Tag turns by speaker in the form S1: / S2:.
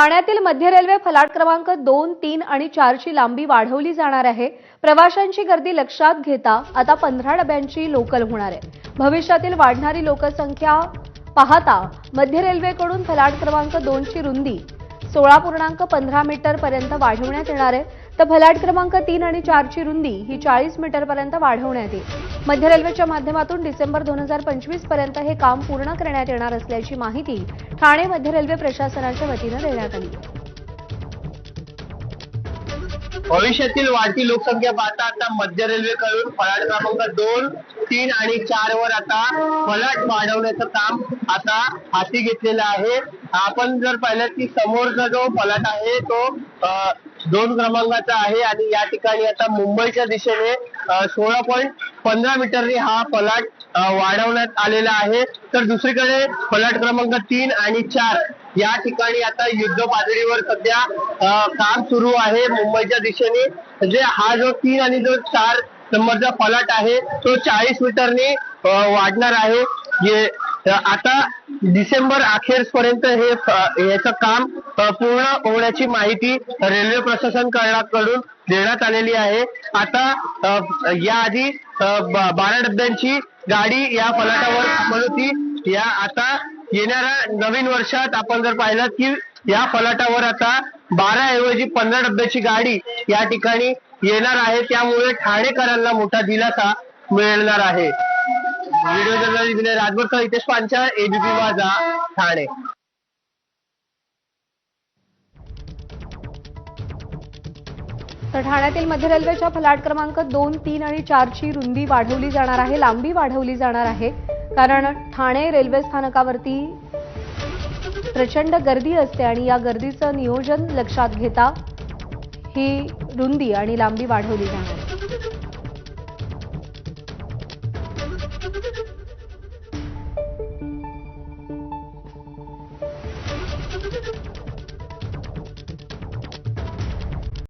S1: ठाण्यातील मध्य रेल्वे फलाट क्रमांक दोन तीन आणि चारची लांबी वाढवली जाणार आहे. प्रवाशांची गर्दी लक्षात घेता आता पंधरा डब्यांची लोकल होणार आहे. भविष्यातील वाढणारी लोकसंख्या पाहता मध्य रेल्वेकडून फलाट क्रमांक दोनची रुंदी सोळा पूर्णांक पंधरा मीटर पर्यंत वाढवण्यात येणार आहे. तर फलाट क्रमांक तीन आणि चारची रुंदी ही चाळीस मीटर पर्यंत वाढवण्यात येईल. मध्य रेल्वेच्या माध्यमातून डिसेंबर दोन हजार पंचवीसपर्यंत हे काम पूर्ण करण्यात येणार असल्याची माहिती ठाणे मध्य रेल्वे प्रशासनाच्या वतीनं देण्यात आली.
S2: भविष्यातील वाढती लोकसंख्या पाहता आता मध्य रेल्वेकडून फलाट क्रमांक दोन तीन आणि चार वर आता फलाट वाढवण्याचं काम आता हाती घेतलेलं आहे. आपण जर पाहिलं की समोरचा जो फलाट आहे तो दोन क्रमांकाचा आहे आणि या ठिकाणी आता मुंबईच्या दिशेने सोळा पॉईंट पंधरा मीटरनी हा पलाट वाढवण्यात आलेला आहे. तर दुसरीकडे पलाट क्रमांक तीन आणि चार या ठिकाणी आता युद्ध पातळीवर सध्या काम सुरू आहे मुंबईच्या दिशेने. म्हणजे हा जो तीन आणि जो चार नंबरचा पलाट आहे तो चाळीस मीटरने वाढणार आहे. तर आता डिसेंबर अखेर पर्यंत हे याचं काम पूर्ण होण्याची माहिती रेल्वे प्रशासनकडून देण्यात आलेली आहे. आता याआधी बारा डब्यांची गाडी या फलाटावर थांबत होती. या आता येणाऱ्या नवीन वर्षात आपण जर पाहिलं की या फलाटावर आता बारा ऐवजी पंधरा डब्याची गाडी या ठिकाणी येणार आहे. त्यामुळे ठाणेकरांना मोठा दिलासा मिळणार आहे. व्हिडिओ जर्नलिस्ट विनय राजभरसह हितेश पांचा एबीपी माझा ठाणे.
S1: तर ठाण्यातील मध्य रेल्वेच्या फलाट क्रमांक दोन तीन आणि चारची रुंदी वाढवली जाणार आहे लांबी वाढवली जाणार आहे. कारण ठाणे रेल्वे स्थानकावरती प्रचंड गर्दी असते आणि या गर्दीचं नियोजन लक्षात घेता ही रुंदी आणि लांबी वाढवली जाणार